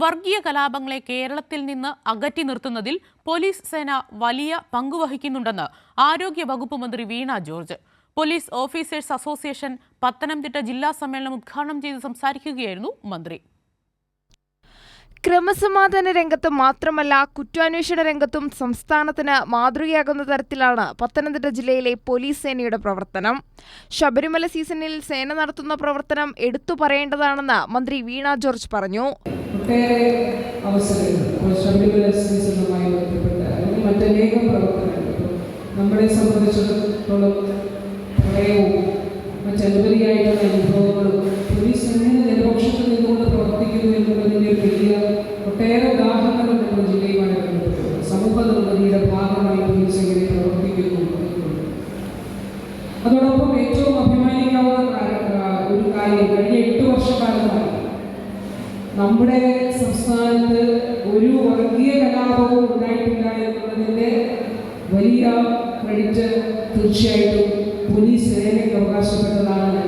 വർഗീയ കലാപങ്ങളെ കേരളത്തിൽ നിന്ന് അകറ്റി നിർത്തുന്നതിൽ പോലീസ് സേന വലിയ പങ്കുവഹിക്കുന്നുണ്ടെന്ന് ആരോഗ്യ വകുപ്പ് മന്ത്രി Veena George. Police officers association Pathanamthitta ജില്ലാ സമ്മേളനം ഉദ്ഘാടനം ചെയ്ത് സംസാരിക്കുകയായിരുന്നു മന്ത്രി. ക്രമസമാധാന രംഗത്ത് മാത്രമല്ല കുറ്റാന്വേഷണ രംഗത്തും സംസ്ഥാനത്തിന് മാതൃകയാകുന്ന തരത്തിലാണ് പത്തനംതിട്ട ജില്ലയിലെ പോലീസ് സേനയുടെ പ്രവർത്തനം. ശബരിമല സീസണിൽ സേന നടത്തുന്ന പ്രവർത്തനം എടുത്തു പറയേണ്ടതാണെന്ന് മന്ത്രി വീണ ജോർജ് പറഞ്ഞു. ഒട്ടേറെ അവസരങ്ങൾ ഇപ്പോൾ ശബരിമല സീസണുമായി ബന്ധപ്പെട്ട് അല്ലെങ്കിൽ മറ്റനേകം പ്രവർത്തനങ്ങൾ. നമ്മളെ സംബന്ധിച്ചിടത്തോളം പ്രളയവും മറ്റനുപരിയായിട്ടുള്ള അനുഭവങ്ങളും പോലീസ് എങ്ങനെ ജനപക്ഷത്ത് നിന്നുകൊണ്ട് പ്രവർത്തിക്കുന്നു എന്നുള്ളതിന്റെ ഒരു വലിയ ഒട്ടേറെ ഉദാഹരണങ്ങൾ നമ്മുടെ ജില്ലയുമായി ബന്ധപ്പെട്ടുള്ളത് സമൂഹ ഭാഗമായി പോലീസ് എങ്ങനെ പ്രവർത്തിക്കുന്നു അതോടൊപ്പം നമ്മുടെ സംസ്ഥാനത്ത് ഒരു വർഗീയ കലാപവും ഉണ്ടായിട്ടില്ല എന്നുള്ളതിന്റെ വലിയ ക്രെഡിറ്റ് തീർച്ചയായിട്ടും പോലീസ് സേനയ്ക്ക് അവകാശപ്പെട്ടതാണ്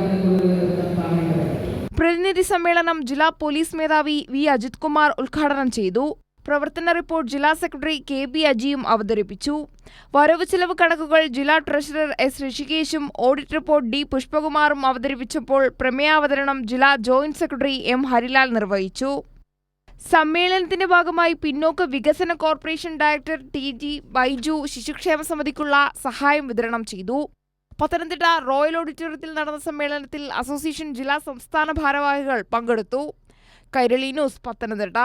പ്രതിനിധി സമ്മേളനം ജില്ലാ പോലീസ് മേധാവി വി. അജിത് കുമാർ ഉദ്ഘാടനം ചെയ്തു. പ്രവർത്തന റിപ്പോർട്ട് ജില്ലാ സെക്രട്ടറി കെ ബി അജിയും അവതരിപ്പിച്ചു. വരവ് ചെലവ് കണക്കുകൾ ജില്ലാ ട്രഷറർ എസ് ഋഷികേശും ഓഡിറ്റ് റിപ്പോർട്ട് ഡി പുഷ്പകുമാറും അവതരിപ്പിച്ചപ്പോൾ പ്രമേയാവതരണം ജില്ലാ ജോയിന്റ് സെക്രട്ടറി എം ഹരിലാൽ നിർവഹിച്ചു. സമ്മേളനത്തിന്റെ ഭാഗമായി പിന്നോക്ക വികസന corporation director T G Baiju ശിശുക്ഷേമ സമിതിക്കുള്ള സഹായം വിതരണം ചെയ്തു. പത്തനംതിട്ട റോയൽ ഓഡിറ്റോറിയത്തിൽ നടന്ന സമ്മേളനത്തിൽ അസോസിയേഷൻ ജില്ലാ സംസ്ഥാന ഭാരവാഹികൾ പങ്കെടുത്തു. കൈരളി ന്യൂസ് പത്തനംതിട്ട.